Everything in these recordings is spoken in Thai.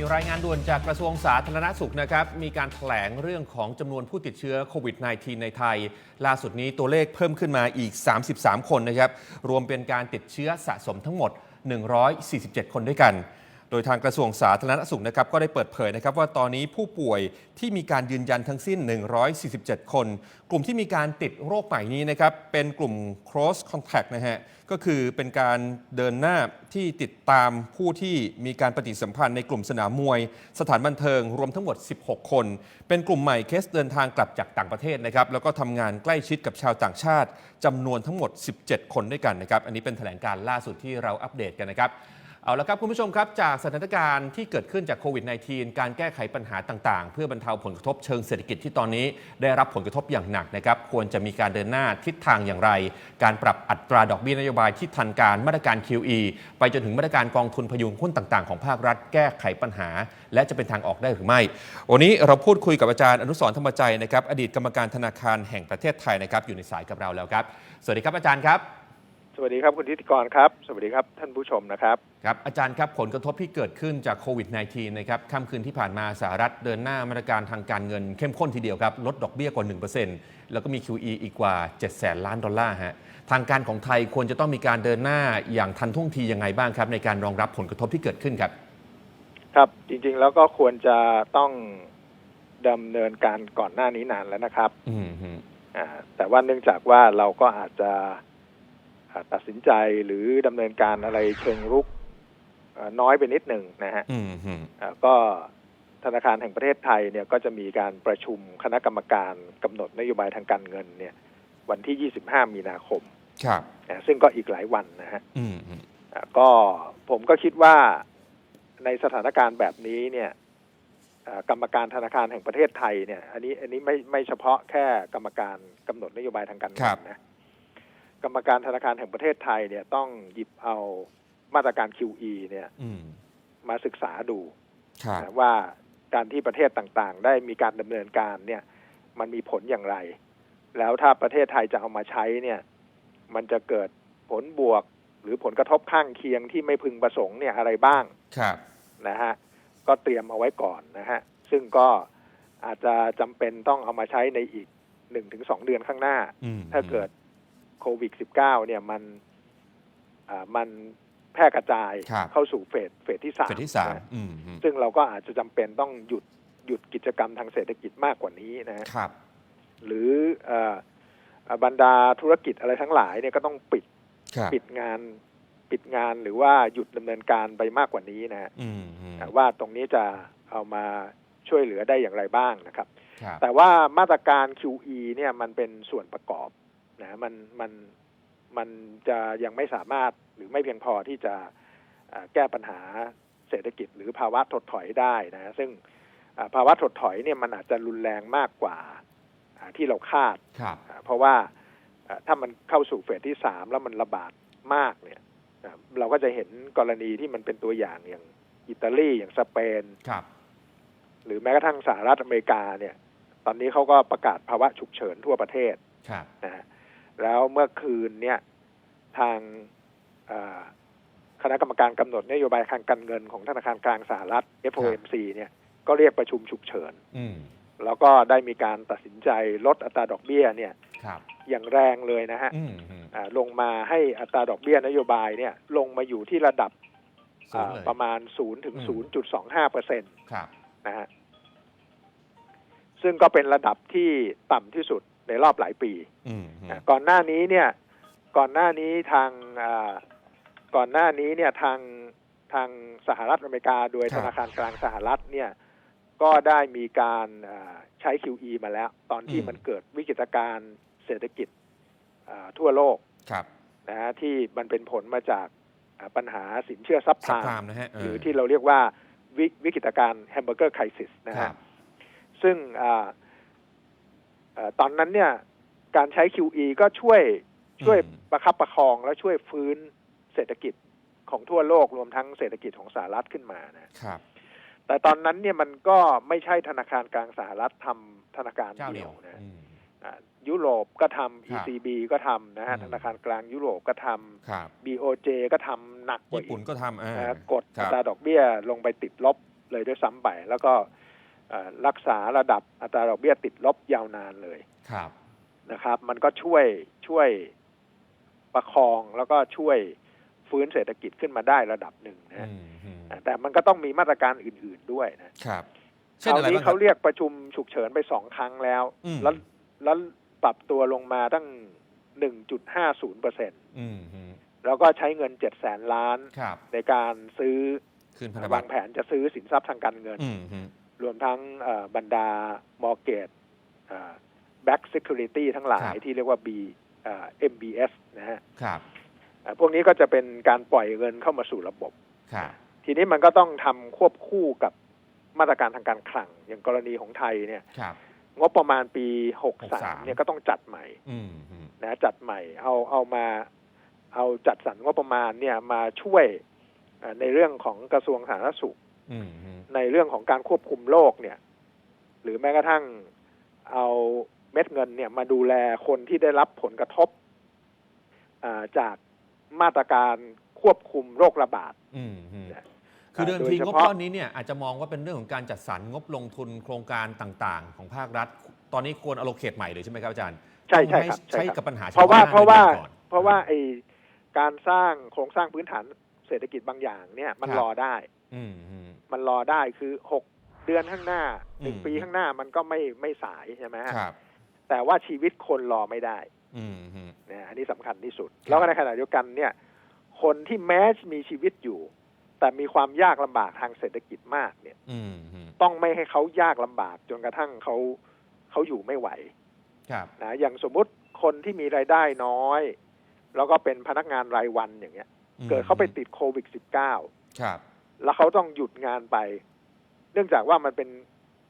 ีรายงานด่วนจากกระทรวงสาธารณสุขนะครับ มีการแถลงเรื่องของจำนวนผู้ติดเชื้อโควิด -19 ในไทย ล่าสุดนี้ตัวเลขเพิ่มขึ้นมาอีก 33 คนนะครับ รวมเป็นการติดเชื้อสะสมทั้งหมด 147 คนด้วยกัน โดยทางกระทรวงสาธารณสุขนะครับก็ได้เปิดเผยนะครับว่าตอนนี้ผู้ป่วยที่มีการยืนยันทั้งสิ้น 147 คน กลุ่มที่มีการติดโรคใหม่นี้นะครับเป็นกลุ่ม cross contact นะฮะก็คือเป็นการเดินหน้าที่ติดตามผู้ที่มีการปฏิสัมพันธ์ในกลุ่มสนามมวย สถานบันเทิงรวมทั้งหมด 16 คน เป็นกลุ่มใหม่เคสเดินทางกลับจากต่างประเทศนะครับแล้วก็ทำงานใกล้ชิดกับชาวต่างชาติจำนวนทั้งหมด 17 คนด้วยกันนะครับอันนี้เป็นแถลงการล่าสุดที่เราอัปเดตกันนะครับ เอาละครับคุณผู้ชมครับจากสถานการณ์ที่เกิดขึ้นจากโควิด -19 การแก้ไขปัญหาต่างๆ เพื่อบรรเทาผลกระทบเชิงเศรษฐกิจที่ตอนนี้ได้รับผลกระทบอย่างหนักนะครับควรจะมีการเดินหน้าทิศทางอย่างไร การปรับอัตราดอกเบี้ยนโยบายที่ทันการมาตรการ QE ไปจนถึงมาตรการกองทุนพยุงหุ้นต่างๆ ของภาครัฐแก้ไขปัญหา และจะเป็นทางออกได้หรือไม่ วันนี้เราพูดคุยกับอาจารย์อนุสรธรรมใจนะครับอดีตกรรมการธนาคารแห่งประเทศไทยนะครับอยู่ในสายกับเราแล้วครับ สวัสดีครับอาจารย์ครับ วัสดีครับคุณทิติกรครับ สวัสดีครับท่านผู้ชมนะครับ ครับ อาจารย์ครับผลกระทบที่เกิดขึ้นจากโควิด -19 นะครับค่ำคืนที่ผ่านมาสหรัฐเดินหน้ามาตรการทางการเงินเข้มข้นทีเดียวครับ ลดดอกเบี้ยกว่า 1%แล้วก็มี QE อีกกว่า 7 แสนล้านดอลลาร์ฮะทางการของไทยควรจะต้องมีการเดินหน้าอย่างทันท่วงทียังไงบ้างครับ ในการรองรับผลกระทบที่เกิดขึ้นครับ ครับจริงๆแล้วก็ควรจะต้องดำเนินการก่อนหน้านี้นานแล้วนะครับอืมฮึอ่าแต่ว่าเนื่องจากว่าเราก็อาจจะอ่า ตัดสินใจหรือดำเนินการอะไรเชิงรุกอ่าน้อยไปนิดหนึ่งนะฮะอืมฮึอ่าก็ธนาคารแห่งประเทศไทยเนี่ยก็จะมีการประชุมคณะกรรมการกำหนดนโยบายทางการเงินเนี่ย วันที่ 25 มีนาคม ครับนะซึ่งก็อีกหลายวันนะฮะอืมฮึอ่าก็ผมก็คิดว่าในสถานการณ์แบบนี้เนี่ยอ่ากรรมการธนาคารแห่งประเทศไทยเนี่ย อันนี้อันนี้ไม่ไม่เฉพาะแค่กรรมการกำหนดนโยบายทางการเงินนะ กรรมการธนาคารแห่งประเทศไทยเนี่ยต้องหยิบเอามาตรการ QE เนี่ยอืมมาศึกษาดูครับนะว่าการที่ประเทศต่างๆ ได้มีการดำเนินการเนี่ย มันมีผลอย่างไร แล้วถ้าประเทศไทยจะเอามาใช้เนี่ย มันจะเกิดผลบวกหรือผลกระทบข้างเคียงที่ไม่พึงประสงค์เนี่ยอะไรบ้างครับนะฮะก็เตรียมเอาไว้ก่อนนะฮะ ซึ่งก็อาจจะจำเป็นต้องเอามาใช้ในอีกหนึ่งถึงสองเดือนข้างหน้าอืมถ้าเกิด โควิด -19 เนี่ยมันอ่ามันแพร่กระจายครับเข้าสู่เฟสเฟสที่สามเฟสที่สามนะอืมฮึซึ่งเราก็อาจจะจำเป็นต้องหยุดหยุดกิจกรรมทางเศรษฐกิจมากกว่านี้นะฮะครับ หรือเอ่อเอ่อบรรดาธุรกิจอะไรทั้งหลายเนี่ยก็ต้องปิดครับปิดงานปิดงานหรือว่าหยุดดำเนินการไปมากกว่านี้นะฮะอืมฮึว่าตรงนี้จะเอามาช่วยเหลือได้อย่างไรบ้างนะครับครับแต่ว่ามาตรการ QE เนี่ยมันเป็นส่วนประกอบ นะมันมันมันจะยังไม่สามารถหรือไม่เพียงพอที่จะเอ่อแก้ปัญหาเศรษฐกิจ หรือภาวะถดถอยได้นะซึ่งเอ่อภาวะถดถอยเนี่ยมันอาจจะรุนแรงมากกว่าอ่าที่เราคาดครับอ่าเพราะว่าเอ่อถ้ามันเข้าสู่เฟสที่สามแล้วมันระบาดมากเนี่ยอ่าเราก็จะเห็นกรณีที่มันเป็นตัวอย่างอย่างอิตาลีอย่างสเปนครับหรือแม้กระทั่งสหรัฐอเมริกาเนี่ย ตอนนี้เขาก็ประกาศภาวะฉุกเฉินทั่วประเทศครับนะฮะ แล้วเมื่อคืนเนี่ยทางเอ่อคณะกรรมการกำหนดนโยบายทางการเงินของธนาคารกลางสหรัฐ FOMC เนี่ยก็เรียกประชุมฉุกเฉินอืมแล้วก็ได้มีการตัดสินใจลดอัตราดอกเบี้ยเนี่ยครับอย่างแรงเลยนะฮะอืมฮึอ่าลงมาให้อัตราดอกเบี้ยนโยบายเนี่ยลงมาอยู่ที่ระดับศูนย์เลยอ่าประมาณ 0 ถึงอืม0.25เปอร์เซ็นต์ครับนะฮะซึ่งก็เป็นระดับที่ต่ำที่สุด ในรอบหลายปีอืมฮึนะก่อนหน้านี้เนี่ย ก่อนหน้านี้ทางอ่าก่อนหน้านี้เนี่ยทางทางสหรัฐอเมริกา โดยธนาคารกลางสหรัฐเนี่ย ก็ได้มีการอ่าใช้ QE มาแล้ว ตอนที่มันเกิดวิกฤตการณ์เศรษฐกิจอ่าทั่วโลกครับนะฮะที่มันเป็นผลมาจากอ่าปัญหาสินเชื่อซับพสับลามพามนะฮะเหรือที่เราเรียกว่าวิวิกฤตการณ์แฮมเบอร์เกอร์ไครซิสนะครัฮะบซึ่งอ่าเอ่อ ตอนนั้นเนี่ยการใช้ QE ก็ช่วยช่วยอืมประคับประคองและช่วยฟื้นเศรษฐกิจของทั่วโลกรวมทั้งเศรษฐกิจของสหรัฐขึ้นมานะครับ แต่ตอนนั้นเนี่ยมันก็ไม่ใช่ธนาคารกลางสหรัฐทำธนาคารเจ้าเดีเดียยววนะอืมอ่ายุโรปก็ทำครับ ECB ก็ทำนะฮะอืมธนาคารกลางยุโรปก็ทครับำ BOJ ก็ทำหนักกว่าญี่อีปุ่นกก็ทำอ่านะฮะกดคอัรับตราดอกเบี้ยลงไปติดลบเลยด้วยซ้ำไป แล้วก็เอ่อ รักษาระดับอัตราดอกเบี้ยติดลบยาวนานเลยครับนะครับ มันก็ช่วยช่วยประคองแล้วก็ช่วยฟื้นเศรษฐกิจขึ้นมาได้ระดับหนึ่งนะอืฮะมอืมแต่มันก็ต้องมีมาตรการอื่น ๆด้วยนะครับคเช่นราวอะไรนี้บ้างครัเขาบเรียกประชุมฉุกเฉินไปสองครั้งแล้วอืมแล้วแล้วปรับตัวลงมาตั้ง1.50เปอร์เซ็นอืมอืมแล้วก็ใช้เงิน7แสนล้านครับในการซื้อคืนพันธบัวาตงรแผนจะซื้อสินทรัพย์ทางการเงินอืมอืม รวมทั้งเอ่อบรรดามอร์เกตแบ็กซิ c u r i t y ทั้งหลายที่เรียกว่า B เอ่อ MBS นะฮะครับเอ่อพวกนี้ก็จะเป็นการปล่อยเงินเข้ามาสู่ระบบครับทีนี้มันก็ต้องทำควบคู่กับมาตรการทางการคลัง อย่างกรณีของไทยเนี่ยครับงบประมาณปี63 63 เนี่ยก็ต้องจัดใหม่อืมอืมนะจัดใหม่ เอาเอามาเอาจัดสรรงบประมาณเนี่ยมาช่วยเอ่อในเรื่องของกระทรวงสาธารณสุขอืมอืม ในเรื่องของการควบคุมโรคเนี่ย หรือแม้กระทั่งเอาเม็ดเงินเนี่ยมาดูแลคนที่ได้รับผลกระทบอ่าจากมาตรการควบคุมโรคระบาดอืมอืมนะคือเดิมโดยทีเฉงบพาะก้อนนี้เนี่ยอาจจะมองว่าเป็นเรื่องของการจัดสรรงบลงทุนโครงการต่างๆ ของภาครัฐ ตอนนี้ควรอโลเ t ตใหม่เลยใช่ไหมครับอาจารย์ ใช่ใช่ต้องครับใช้ใช่ครับกับปัญหาเพราะว่าฉพเพราะว่าหน้ก่อนเพราะว่าไอการสร้างโครงสร้างพื้นฐานเศรษฐกิจบางอย่างเนี่ยมันครับรอได้ อื มอืมมันรอได้คือหกเดือนข้างหน้าหนึ่งอืมปีข้างหน้ามันก็ไม่ไม่สายใช่ไหมฮะครับแต่ว่าชีวิตคนรอไม่ได้อืมอืมนะอันนี้สำคัญที่สุดครับแล้วก็ในขณะเดียวกันเนี่ย คนที่แม้มีชีวิตอยู่ แต่มีความยากลำบากทางเศรษฐกิจมากเนี่ยอืมอืมต้องไม่ให้เขายากลำบากจนกระทั่งเขาเขาอยู่ไม่ไหวครับนะอย่างสมมุติคนที่มีรายได้น้อย แล้วก็เป็นพนักงานรายวันอย่างเงี้ยอืมเกิดเขาไปติดโควิด -19 ครับ แล้วเขาต้องหยุดงานไป เนื่องจากว่ามันเป็น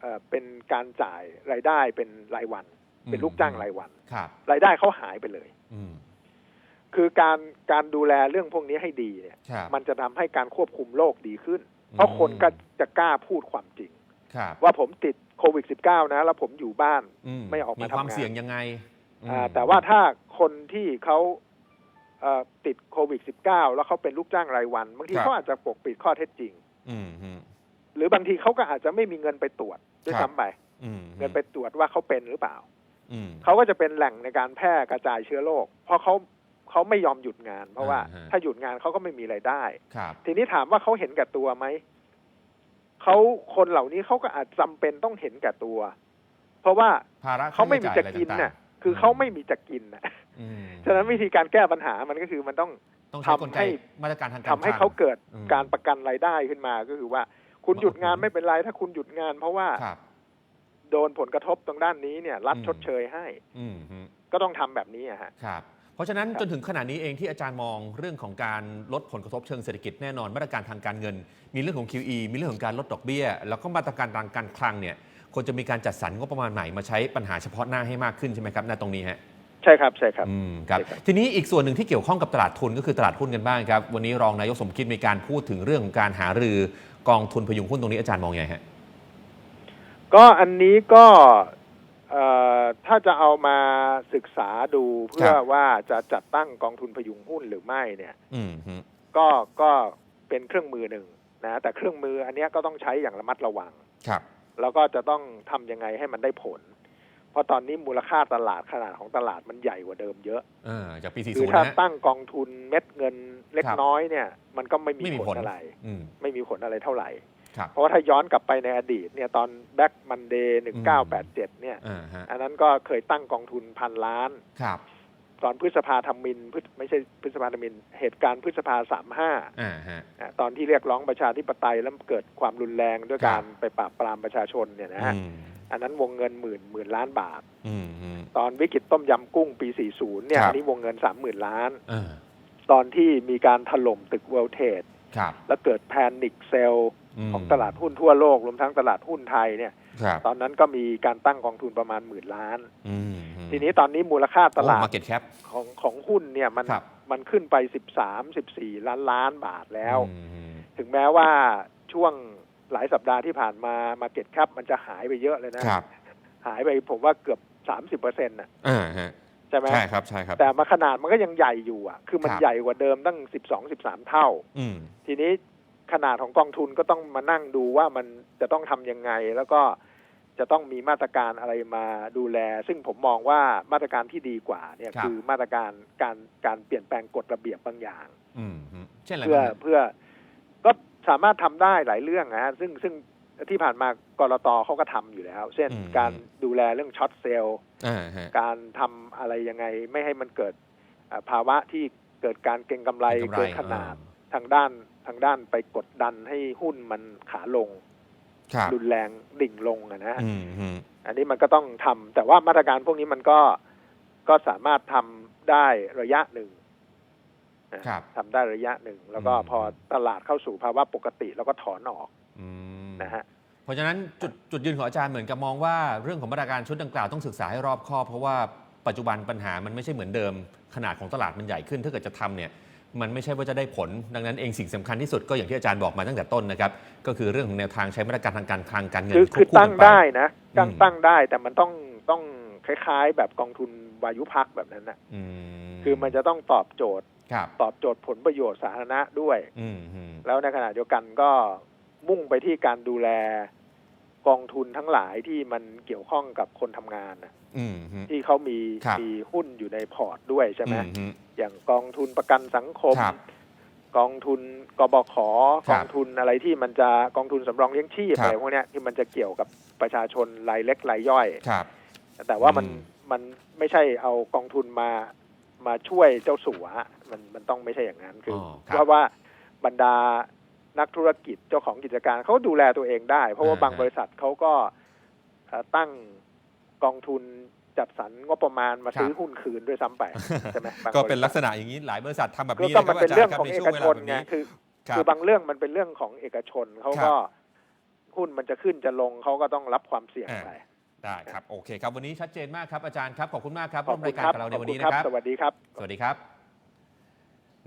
เอ่อเป็นการจ่ายรายได้เป็นรายวัน เป็นลูกจ้างรายวันครับรายได้เขาหายไปเลย อืม คือการการดูแลเรื่องพวกนี้ให้ดีเนี่ย ครับมันจะทำให้การควบคุมโรคดีขึ้น เพราะคนก็จะกล้าพูดความจริง ครับว่าผมติดโควิด -19 นะ แล้วผมอยู่บ้าน ไม่ออกมามีความทำงานเสี่ยงยังไงอืม อ่าแต่ว่าถ้าคนที่เขาเอ่อ ติดโควิด -19 แล้วเขาเป็นลูกจ้างรายวัน บางทีเขาอาจจะปกปิดข้อเท็จจริงอืมอืมหรือบางทีเขาก็อาจจะไม่มีเงินไปตรวจด้วยครับซ้ำไปอืมเงินไปตรวจว่าเขาเป็นหรือเปล่าอืมเขาก็จะเป็นแหล่งในการแพร่กระจายเชื้อโรคเพราะเขาเขาไม่ยอมหยุดงาน เพราะว่าอ่าฮะถ้าหยุดงานเขาก็ไม่มีไรายได้ครับทีนี้ถามว่าเขาเห็นแก่ตัวไหมเขาคนเหล่านี้เขาก็อาจจำเป็นต้องเห็นแก่ตัว เพราะว่าภาระเขาไม่มีจะกินค่าใช้จ่ายอะไรน่ะต่างๆคือเขาไม่มีจะกินน่ะอืม ฉะนั้นวิธีการแก้ปัญหามันก็คือมันต้องต้องใช้กลทำไกให้มาตรการทางการทำให้คลังเขาเกิดอืมการประกันรายได้ขึ้นมาก็คือว่า คุณหยุดงานไม่เป็นไรถ้าคุณหยุดงาน เพราะว่าครับโดนผลกระทบตรงด้านนี้เนี่ยรัฐอืมชดเชยให้อืมฮึก็ต้องทำแบบนี้อะฮะครับเพราะฉะนั้นครับจนถึงขณะนี้เองที่อาจารย์มองเรื่องของการลดผลกระทบเชิงเศรษฐกิจแน่นอนมาตรการทางการเงิน มีเรื่องของ QE มีเรื่องของการลดดอกเบี้ย แล้วก็มาตรการทางการคลังเนี่ยควรจะมีการจัดสรรงบประมาณใหม่มาใช้ปัญหาเฉพาะหน้าให้มากขึ้นใช่ไหมครับณตรงนี้ฮะ ใช่ครับใช่ครับอืมครับใช่ครับ ทีนี้อีกส่วนหนึ่งที่เกี่ยวข้องกับตลาดทุนก็คือตลาดหุ้นกันบ้างครับ วันนี้รองนายกสมคิดมีการพูดถึงเรื่องของการหารือกองทุนพยุงหุ้นตรงนี้อาจารย์มองยังไงฮะก็อันนี้ก็เอ่อถ้าจะเอามาศึกษาดูเพื่อครับว่าจะจัดตั้งกองทุนพยุงหุ้นหรือไม่เนี่ย อืมฮึก็ก็เป็นเครื่องมือหนึ่งนะแต่เครื่องมืออันเนี้ยก็ต้องใช้อย่างระมัดระวัง ครับ แล้วก็จะต้องทำยังไงให้มันได้ผลเพ ราะตอนนี้มูลค่าตลาดขนาดของตลาดมันใหญ่กว่าเดิมเยอะเออจากปีคือ40ถ้านะฮะตั้งกองทุนเม็ดเงินเล็กครับน้อยเนี่ย มันก็ไม่มีไม่มีผผลลอะไรอืมไม่มีผลอะไรเท่าไหร่ครับเพราะว่าถ้าย้อนกลับไปในอดีตเนี่ยตอนแบ็กมันเดย์หนึ่งเก้าแปดเจ็ดเนี่ยอ่าฮะอันนั้นก็เคยตั้งกองทุนพันล้านครับตอนพฤษภาธมินพฤษไม่ใช่พฤษภาธมิน เหตุการณ์พฤษภาสามห้าอ่าฮะตอนที่เรียกร้องประชาธิปไตยแล้วเกิดความรุนแรงด้วยครับการไปปราบปรามประชาชนเนี่ยนะฮะ อืมอันนั้นวงเงินหมื่นหมื่นล้านบาทอืมอืมตอนวิกฤตต้มยำกุ้งปี 40 เนี่ยครับอันนี้วงเงิน 30,000 ล้านอ่าตอนที่มีการถล่มตึกเวลเทดครับแล้วเกิดแพนิคเซลมของตลาดหุ้นทั่วโลก รวมทั้งตลาดหุ้นไทยเนี่ยครับตอนนั้นก็มีการตั้งกองทุนประมาณหมื่นล้านอืมทีนี้ตอนนี้มูลค่าตลาดมาเก็ตแคปของของหุ้นเนี่ยมันครับมันขึ้นไป 13 14 ล้านล้านบาทแล้วอืมถึงแม้ว่าช่วง หลายสัปดาห์ที่ผ่านมามาเก็ตแคปมันจะหายไปเยอะเลยนะ ครับหายไปผมว่าเกือบ30เปอร์เซ็นต์น่ะอ่าฮะใช่ไหมใช่ครับใช่ครับ แต่มาขนาดมันก็ยังใหญ่อยู่อะ คือมันครับ ใหญ่กว่าเดิมตั้ง12 13เท่า อืม ทีนี้ขนาดของกองทุนก็ต้องมานั่งดูว่ามันจะต้องทำยังไง แล้วก็จะต้องมีมาตรการอะไรมาดูแล ซึ่งผมมองว่ามาตรการที่ดีกว่าเนี่ยครับ คือมาตรการการการเปลี่ยนแปลงกฎระเบียบบางอย่าง อืมฮึเช่นอะไรเพื่อบ้างครับเพื่อก็ สามารถทำได้หลายเรื่องนะฮะซึ่งซึ่งที่ผ่านมากรตเขาก็ทำอยู่แล้ว เช่นการดูแลเรื่องช็อตเซลล์อ่าฮะการทำอะไรยังไงไม่ให้มันเกิดเอ่อภาวะที่เกิดการเก็งกำไรเก็งกำไรเกินขนาดทางด้านทางด้านไปกดดันให้หุ้นมันขาลงครับรุนแรงดิ่งลงอะนะฮะอืมฮึอันนี้มันก็ต้องทำแต่ว่ามาตรการพวกนี้มันก็ก็สามารถทำได้ระยะหนึ่งนะครับ ทำได้ระยะหนึ่ง แล้วก็อืมพอตลาดเข้าสู่ภาวะปกติแล้วก็ถอนออกอืมนะฮะเพราะฉะนั้นจุดจุดยืนของอาจารย์เหมือนกับมองว่าเรื่องของมาตรการชุดดังกล่าวต้องศึกษาให้รอบคอบเพราะว่าปัจจุบันปัญหามันไม่ใช่เหมือนเดิม ขนาดของตลาดมันใหญ่ขึ้นถ้าเกิดจะทำเนี่ยมันไม่ใช่ว่าจะได้ผล ดังนั้นเองสิ่งสำคัญที่สุดก็อย่างที่อาจารย์บอกมาตั้งแต่ต้นนะครับ ก็คือเรื่องของแนวทางใช้มาตรการทางการคลังการเงินคือคือวบคู่ตั้งกันปได้นะตั้งอืมตั้งได้แต่มันต้องต้องคล้ายๆ แบบกองทุนวายุพักแบบนั้นนะอืมคือมันจะต้องตอบโจทย์ครับ ตอบโจทย์ผลประโยชน์สาธารณะด้วยอืมฮึแล้วในขณะเดียวกันก็มุ่งไปที่การดูแลกองทุนทั้งหลายที่มันเกี่ยวข้องกับคนทำงานนะอืมฮึที่เขามีครับมีหุ้นอยู่ในพอร์ตด้วยใช่ไหมอืฮึอย่างกองทุนประกันสังคมครับกองทุนกบขครักบองทุนอะไรที่มันจะกองทุนสำรองเลี้ยงชีพครับอะไรพวกเนี้ยที่มันจะเกี่ยวกับประชาชนรายเล็กรายย่อยครับแต่ว่ามันอืมมันไม่ใช่เอากองทุนมา มาช่วยเจ้าสัวมันมันต้องไม่ใช่อย่างนั้นคืออ๋ออครับเพราะว่าบรรดานักธุรกิจเจ้าของกิจการเขาดูแลตัวเองได้ เพราะว่าอ่าบางบริษัทเขาก็เอ่อตั้งกองทุนจัดสรรงบประมาณมาซื้อหุ้นคืนด้วยซ้ำไปใช่ไหมบางก็เป็นบริษัทลักษณะอย่างนี้หลายบริษัททำแบบก็นี้ก็นะคมัรับนเป็นอาจารเรื่องย์ครับของในเอช่วกงเวชลานแบบไงนี้คือครับคือบางเรื่องมันเป็นเรื่องของเอกชนเขาครับก็หุ้นมันจะขึ้นจะลงเขาก็ต้องรับความเสี่ยงอ่าไป ได้ครับ โอเคครับ วันนี้ชัดเจนมากครับอาจารย์ครับ ขอบคุณมากครับขอร่บวมคุราณยการครับกับเราในขอบวันคุณนี้ครันะครับ สวัสดีครับ สวัสดีครับ